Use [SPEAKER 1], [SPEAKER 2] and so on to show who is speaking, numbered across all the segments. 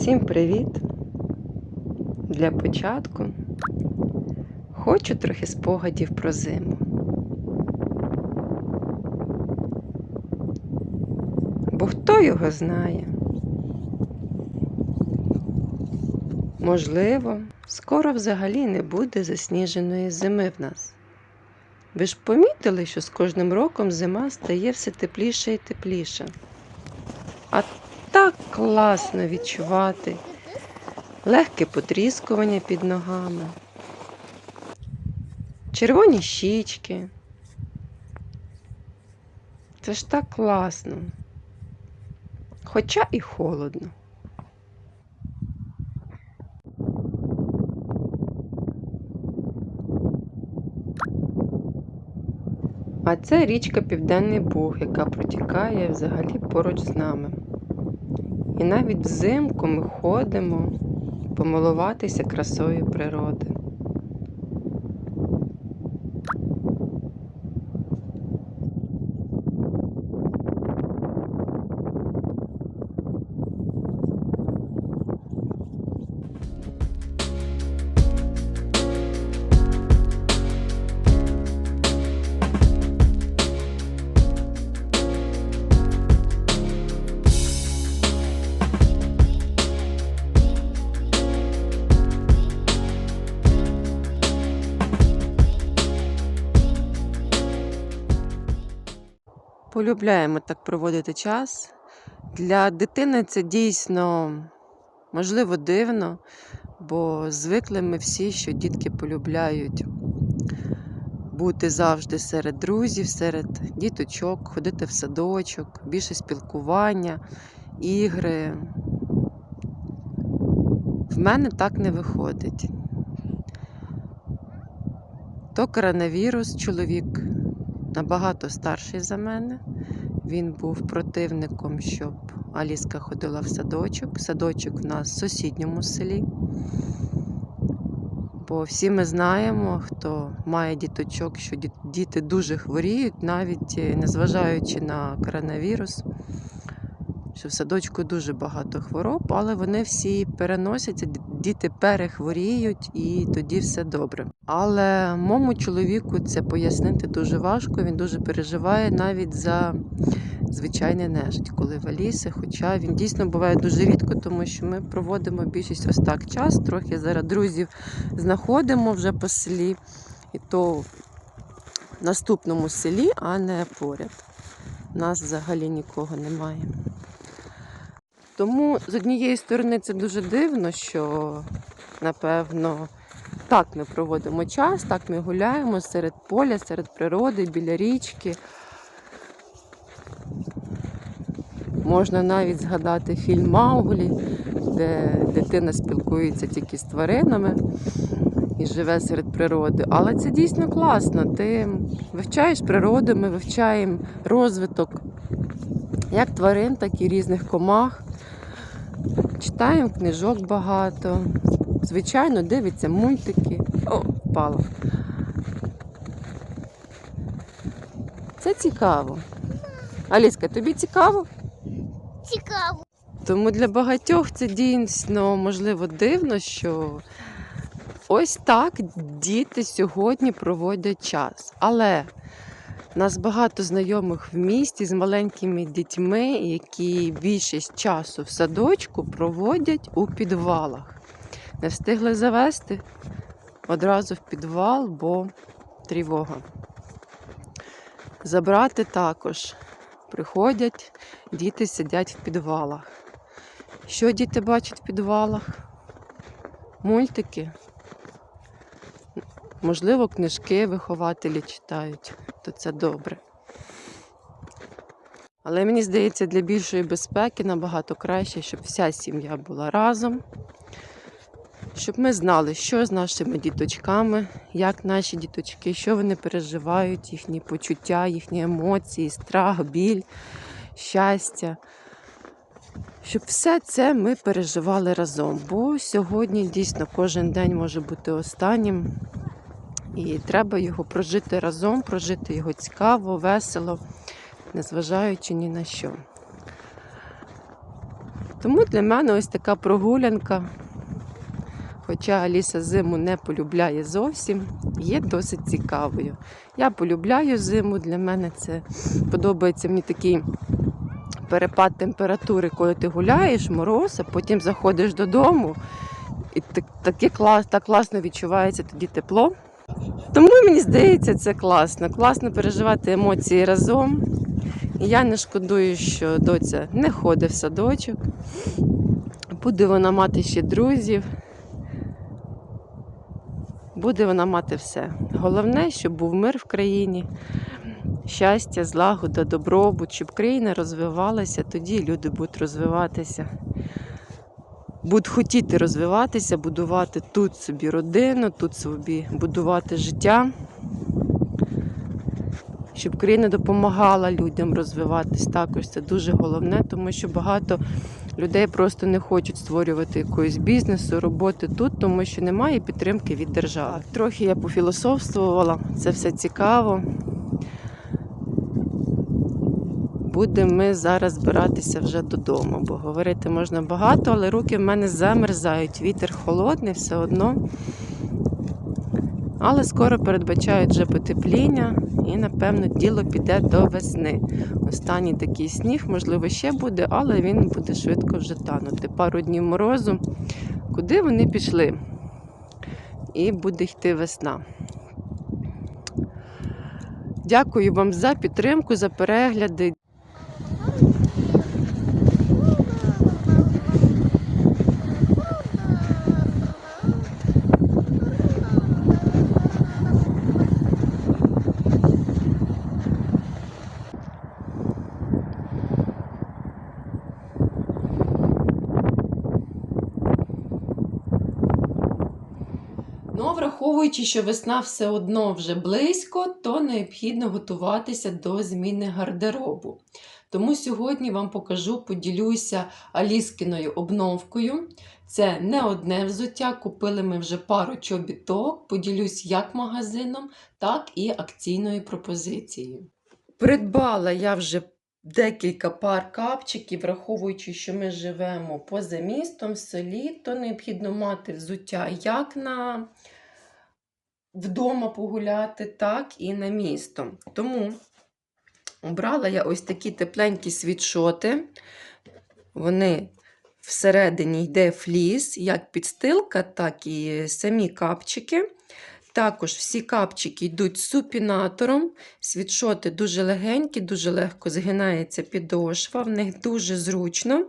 [SPEAKER 1] Всім привіт! Для початку хочу трохи спогадів про зиму. Бо хто його знає? Можливо, скоро взагалі не буде засніженої зими в нас. Ви ж помітили, що з кожним роком зима стає все тепліше і тепліше. А так класно відчувати легке потріскування під ногами, червоні щічки. Це ж так класно. Хоча і холодно. А це річка Південний Буг, яка протікає взагалі поруч з нами. І навіть взимку ми ходимо помилуватися красою природи. Полюбляємо так проводити час. Для дитини це дійсно можливо дивно, бо звикли ми всі, що дітки полюбляють бути завжди серед друзів, серед діточок, ходити в садочок, більше спілкування, ігри. В мене так не виходить. То коронавірус, чоловік набагато старший за мене. Він був противником, щоб Аліска ходила в садочок. Садочок в нас в сусідньому селі. Бо всі ми знаємо, хто має діточок, що діти дуже хворіють, навіть е, незважаючи на коронавірус, що в садочку дуже багато хвороб, але вони всі переносяться, діти перехворіють і тоді все добре. Але моєму чоловіку це пояснити дуже важко. Він дуже переживає навіть за звичайний нежить, коли валіси. Хоча він дійсно буває дуже рідко, тому що ми проводимо більшість ось так час. Трохи зараз друзів знаходимо вже по селі, і то в наступному селі, а не поряд. Нас взагалі нікого немає. Тому з однієї сторони це дуже дивно, що напевно так ми проводимо час, так ми гуляємо серед поля, серед природи, біля річки. Можна навіть згадати фільм Мауглі, де дитина спілкується тільки з тваринами і живе серед природи. Але це дійсно класно. Ти вивчаєш природу, ми вивчаємо розвиток як тварин, так і різних комах. Читаємо книжок багато. Звичайно, дивиться мультики. О, впала. Це цікаво. Аліска, тобі цікаво?
[SPEAKER 2] Цікаво.
[SPEAKER 1] Тому для багатьох це дійсно можливо дивно, що ось так діти сьогодні проводять час. Але нас багато знайомих в місті з маленькими дітьми, які більшість часу в садочку проводять у підвалах. Не встигли завести одразу в підвал, бо тривога. Забрати також приходять, діти сидять в підвалах. Що діти бачать в підвалах? Мультики. Можливо, книжки вихователі читають, то це добре. Але мені здається, для більшої безпеки набагато краще, щоб вся сім'я була разом, щоб ми знали, що з нашими діточками, як наші діточки, що вони переживають, їхні почуття, їхні емоції, страх, біль, щастя. Щоб все це ми переживали разом. Бо сьогодні дійсно кожен день може бути останнім. І треба його прожити разом, прожити його цікаво, весело, незважаючи ні на що. Тому для мене ось така прогулянка, хоча Аліса зиму не полюбляє зовсім, є досить цікавою. Я полюбляю зиму, для мене це подобається мені такий перепад температури, коли ти гуляєш, мороз, а потім заходиш додому. І так, таке клас, так класно відчувається тоді тепло. Тому мені здається, це класно. Класно переживати емоції разом. Я не шкодую, що доця не ходить в садочок. Буде вона мати ще друзів. Буде вона мати все. Головне, щоб був мир в країні, щастя, злагода, добробут, щоб країна розвивалася, тоді люди будуть розвиватися. Будуть хотіти розвиватися, будувати тут собі родину, тут собі будувати життя щоб країна допомагала людям розвиватись. Також це дуже головне, тому що багато людей просто не хочуть створювати якогось бізнесу, роботи тут, тому що немає підтримки від держави. Трохи я пофілософствувала, це все цікаво. Будемо ми зараз збиратися вже додому, бо говорити можна багато, але руки в мене замерзають. Вітер холодний, все одно. Але скоро передбачають вже потепління, і напевно діло піде до весни. Останній такий сніг, можливо, ще буде, але він буде швидко вже танути. Пару днів морозу. Куди вони пішли? І буде йти весна. Дякую вам за підтримку, за перегляди. Ну, а враховуючи, що весна все одно вже близько, то необхідно готуватися до зміни гардеробу. Тому сьогодні вам покажу, поділюся Аліскіною обновкою. Це не одне взуття. Купили ми вже пару чобіток. Поділюсь як магазином, так і акційною пропозицією. Придбала я вже декілька пар капчиків, враховуючи, що ми живемо поза містом, в селі, то необхідно мати взуття як на вдома погуляти, так і на місто. Тому обрала я ось такі тепленькі світшоти. Вони всередині йде фліс, як підстилка, так і самі капчики. Також всі капчики йдуть супінатором. Світшоти дуже легенькі, дуже легко згинається підошва, в них дуже зручно.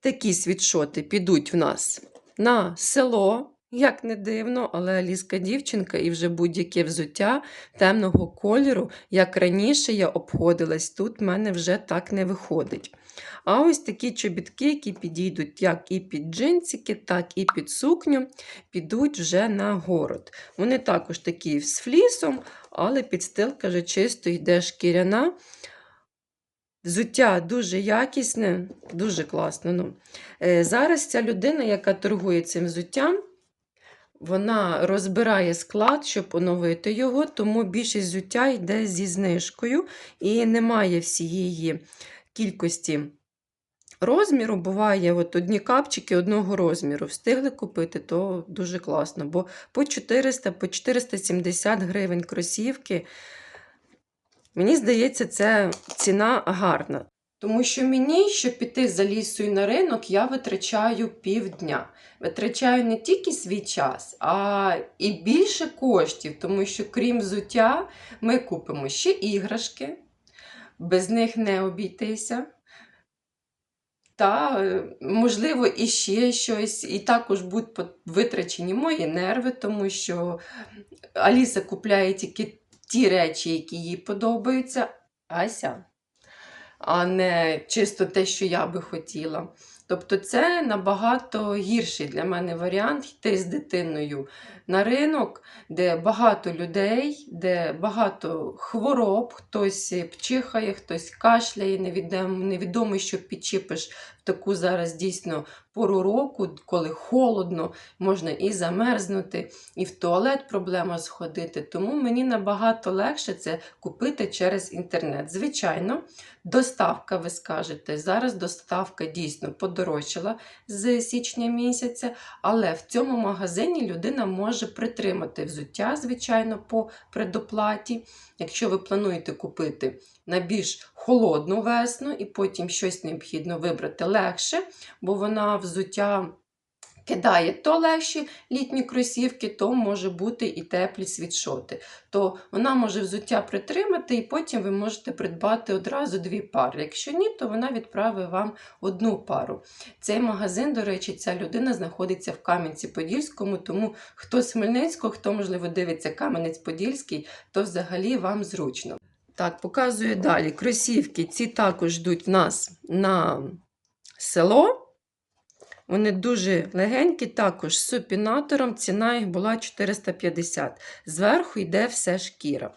[SPEAKER 1] Такі світшоти підуть в нас на село, як не дивно, але Аліска дівчинка і вже будь-яке взуття темного кольору, як раніше я обходилась, тут в мене вже так не виходить. А ось такі чобітки, які підійдуть як і під джинсики, так і під сукню, підуть вже на город. Вони також такі з флісом, але підстилка вже чисто йде шкіряна. Взуття дуже якісне, дуже класно. Ну. Е, Зараз ця людина, яка торгує цим взуттям, вона розбирає склад, щоб оновити його, тому більшість взуття йде зі знижкою і немає всієї кількості розміру. Буває, от одні капчики одного розміру. Встигли купити, то дуже класно. Бо по 400, по 470 гривень кросівки. Мені здається, це ціна гарна. Тому що мені, щоб піти за лісою на ринок, я витрачаю півдня. Витрачаю не тільки свій час, а і більше коштів, тому що крім взуття, ми купимо ще іграшки, без них не обійтися. Та, можливо, і ще щось, і також будуть витрачені мої нерви, тому що Аліса купляє тільки ті речі, які їй подобаються, Ася, а не чисто те, що я би хотіла. Тобто це набагато гірший для мене варіант йти з дитиною на ринок, де багато людей, де багато хвороб, хтось пчихає, хтось кашляє, невідомо, невідомо що підчіпиш в таку зараз дійсно пору року, коли холодно, можна і замерзнути, і в туалет проблема сходити. Тому мені набагато легше це купити через інтернет. Звичайно, доставка, ви скажете, зараз доставка дійсно подорожчала з січня місяця, але в цьому магазині людина може притримати взуття, звичайно, по предоплаті. Якщо ви плануєте купити на більш холодну весну і потім щось необхідно вибрати легше, бо вона взуття кидає то легші літні кросівки, то може бути і теплі світшоти. То вона може взуття притримати, і потім ви можете придбати одразу дві пари. Якщо ні, то вона відправить вам одну пару. Цей магазин, до речі, ця людина знаходиться в Кам'янці-Подільському, тому хто з Хмельницького, хто, можливо, дивиться Кам'янець-Подільський, то взагалі вам зручно. Так, показую далі. Кросівки ці також йдуть в нас на село. Вони дуже легенькі, також з супінатором. Ціна їх була 450. Зверху йде все шкіра.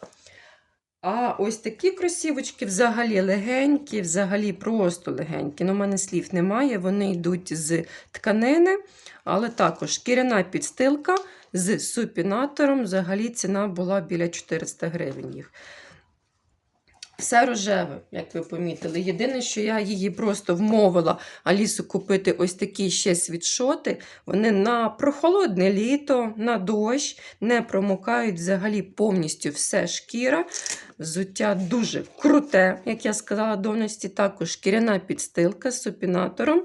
[SPEAKER 1] А ось такі кросівочки взагалі легенькі, взагалі просто легенькі. Ну, у мене слів немає. Вони йдуть з тканини, але також шкіряна підстилка з супінатором. Взагалі ціна була біля 400 гривень їх. Все рожеве, як ви помітили. Єдине, що я її просто вмовила Алісу купити ось такі ще світшоти. Вони на прохолодне літо, на дощ, не промокають взагалі повністю все шкіра. Взуття дуже круте, як я сказала доності. Також шкіряна підстилка з супінатором.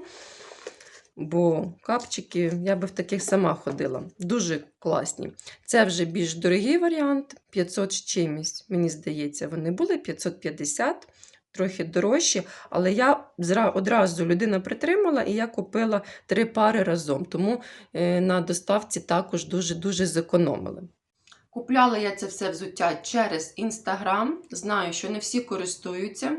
[SPEAKER 1] Бо капчики я би в таких сама ходила. Дуже класні. Це вже більш дорогий варіант, 500 з чимось, мені здається, вони були 550, трохи дорожчі. Але я одразу людина притримала і я купила три пари разом. Тому е, на доставці також дуже-дуже зекономили. Купляла я це все взуття через Інстаграм. Знаю, що не всі користуються.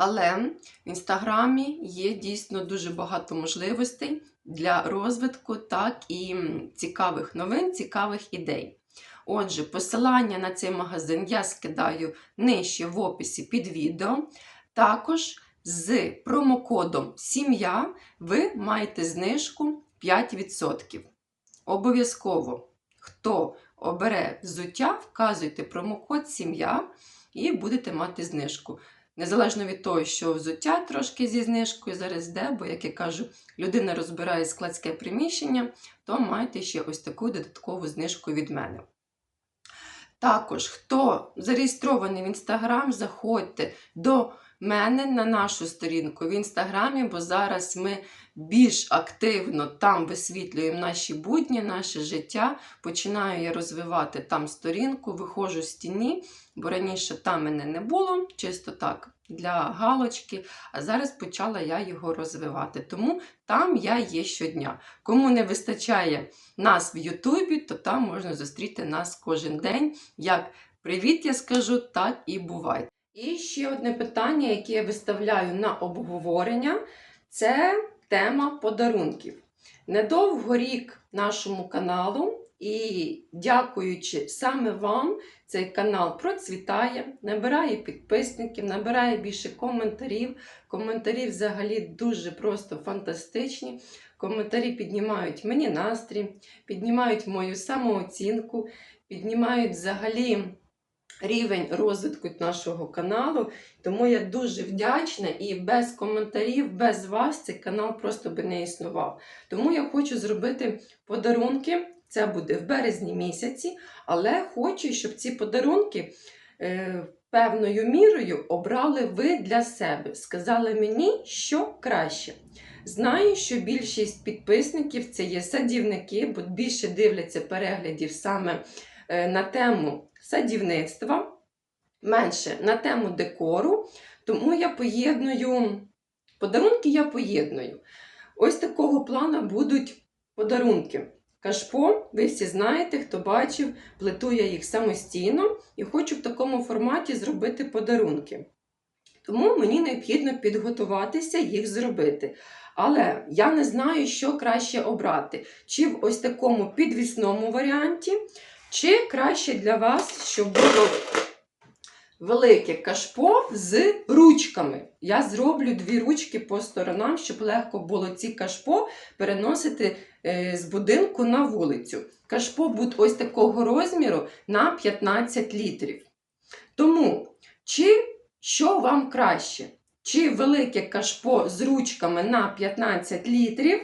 [SPEAKER 1] Але в інстаграмі є дійсно дуже багато можливостей для розвитку, так і цікавих новин, цікавих ідей. Отже, посилання на цей магазин я скидаю нижче в описі під відео. Також з промокодом Сім'я ви маєте знижку 5%. Обов'язково, хто обере взуття, вказуйте промокод Сім'я і будете мати знижку. Незалежно від того, що взуття трошки зі знижкою зараз йде, бо, як я кажу, людина розбирає складське приміщення, то маєте ще ось таку додаткову знижку від мене. Також, хто зареєстрований в Інстаграм, заходьте до мене на нашу сторінку в Інстаграмі, бо зараз ми більш активно там висвітлюємо наші будні, наше життя. Починаю я розвивати там сторінку, виходжу з тіні, бо раніше там мене не було, чисто так для галочки. А зараз почала я його розвивати. Тому там я є щодня. Кому не вистачає нас в Ютубі, то там можна зустріти нас кожен день. Як привіт, я скажу, так і буває. І ще одне питання, яке я виставляю на обговорення, це тема подарунків. Недовго рік нашому каналу, і дякуючи саме вам, цей канал процвітає, набирає підписників, набирає більше коментарів. Коментарі взагалі дуже просто фантастичні. Коментарі піднімають мені настрій, піднімають мою самооцінку, піднімають взагалі рівень розвитку нашого каналу. Тому я дуже вдячна і без коментарів, без вас цей канал просто би не існував. Тому я хочу зробити подарунки. Це буде в березні місяці, але хочу, щоб ці подарунки е, певною мірою обрали ви для себе. Сказали мені, що краще. Знаю, що більшість підписників це є садівники, бо більше дивляться переглядів саме е, на тему садівництва, менше на тему декору. Тому я поєдную подарунки я поєдную. Ось такого плану будуть подарунки. Кашпо, ви всі знаєте, хто бачив, плету я їх самостійно і хочу в такому форматі зробити подарунки. Тому мені необхідно підготуватися їх зробити. Але я не знаю, що краще обрати. Чи в ось такому підвісному варіанті, чи краще для вас, щоб було велике кашпо з ручками. Я зроблю дві ручки по сторонам, щоб легко було ці кашпо переносити е, з будинку на вулицю. Кашпо буде ось такого розміру на 15 літрів. Тому, чи що вам краще? Чи велике кашпо з ручками на 15 літрів,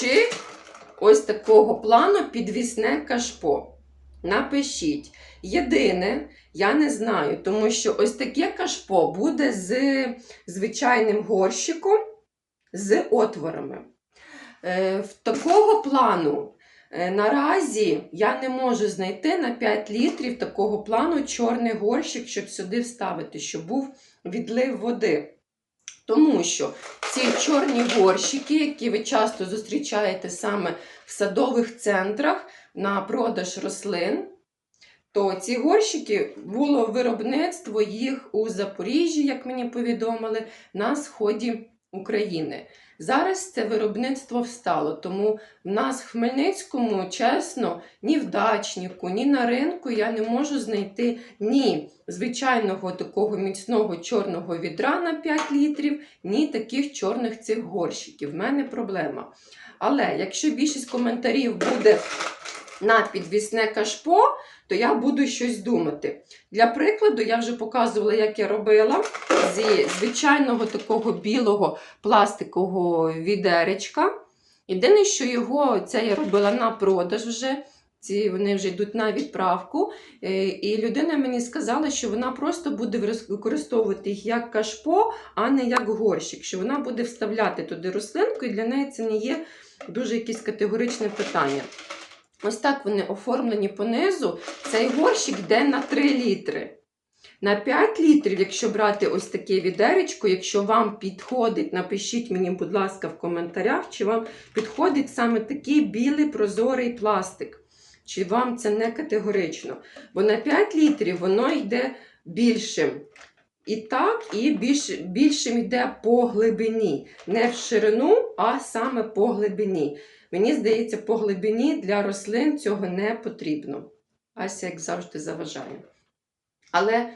[SPEAKER 1] чи ось такого плану підвісне кашпо? Напишіть. Єдине, я не знаю, тому що ось таке кашпо буде з звичайним горщиком з отворами. Е, в такого плану е, наразі я не можу знайти на 5 літрів такого плану чорний горщик, щоб сюди вставити, щоб був відлив води. Тому що ці чорні горщики, які ви часто зустрічаєте саме в садових центрах на продаж рослин, то ці горщики було виробництво їх у Запоріжжі, як мені повідомили, на сході України. Зараз це виробництво встало, тому в нас в Хмельницькому, чесно, ні в дачнику, ні на ринку я не можу знайти ні звичайного такого міцного чорного відра на 5 літрів, ні таких чорних цих горщиків. В мене проблема. Але якщо більшість коментарів буде на підвісне кашпо, то я буду щось думати. Для прикладу, я вже показувала, як я робила зі звичайного такого білого пластикового відеречка. Єдине, що його це я робила на продаж вже. Ці вони вже йдуть на відправку. Е, І людина мені сказала, що вона просто буде використовувати їх як кашпо, а не як горщик. Що вона буде вставляти туди рослинку, і для неї це не є дуже якесь категоричне питання. Ось так вони оформлені понизу. Цей горщик йде на 3 літри. На 5 літрів, якщо брати ось таке відеречко, якщо вам підходить, напишіть мені, будь ласка, в коментарях, чи вам підходить саме такий білий прозорий пластик. Чи вам це не категорично? Бо на 5 літрів воно йде більшим. І так, і більш, більшим йде по глибині. Не в ширину, а саме по глибині. Мені здається, по глибині для рослин цього не потрібно. Ася, як завжди, заважає. Але,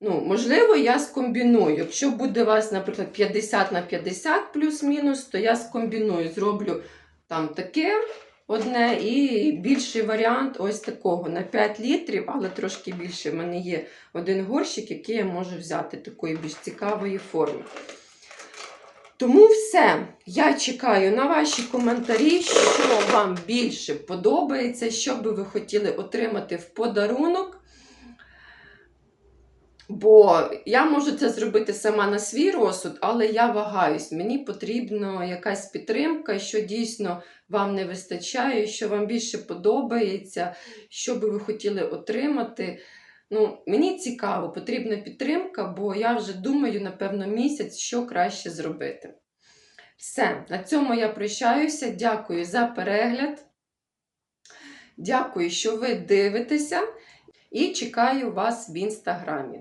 [SPEAKER 1] ну, можливо, я скомбіную. Якщо буде у вас, наприклад, 50 на 50 плюс-мінус, то я скомбіную, зроблю там таке одне і більший варіант ось такого на 5 літрів, але трошки більше. У мене є один горщик, який я можу взяти такої більш цікавої форми. Тому все. Я чекаю на ваші коментарі, що вам більше подобається, що би ви хотіли отримати в подарунок. Бо я можу це зробити сама на свій розсуд, але я вагаюсь. Мені потрібна якась підтримка, що дійсно вам не вистачає, що вам більше подобається, що би ви хотіли отримати. Ну, мені цікаво, потрібна підтримка, бо я вже думаю, напевно, місяць, що краще зробити. Все, на цьому я прощаюся. Дякую за перегляд. Дякую, що ви дивитеся, і чекаю вас в інстаграмі.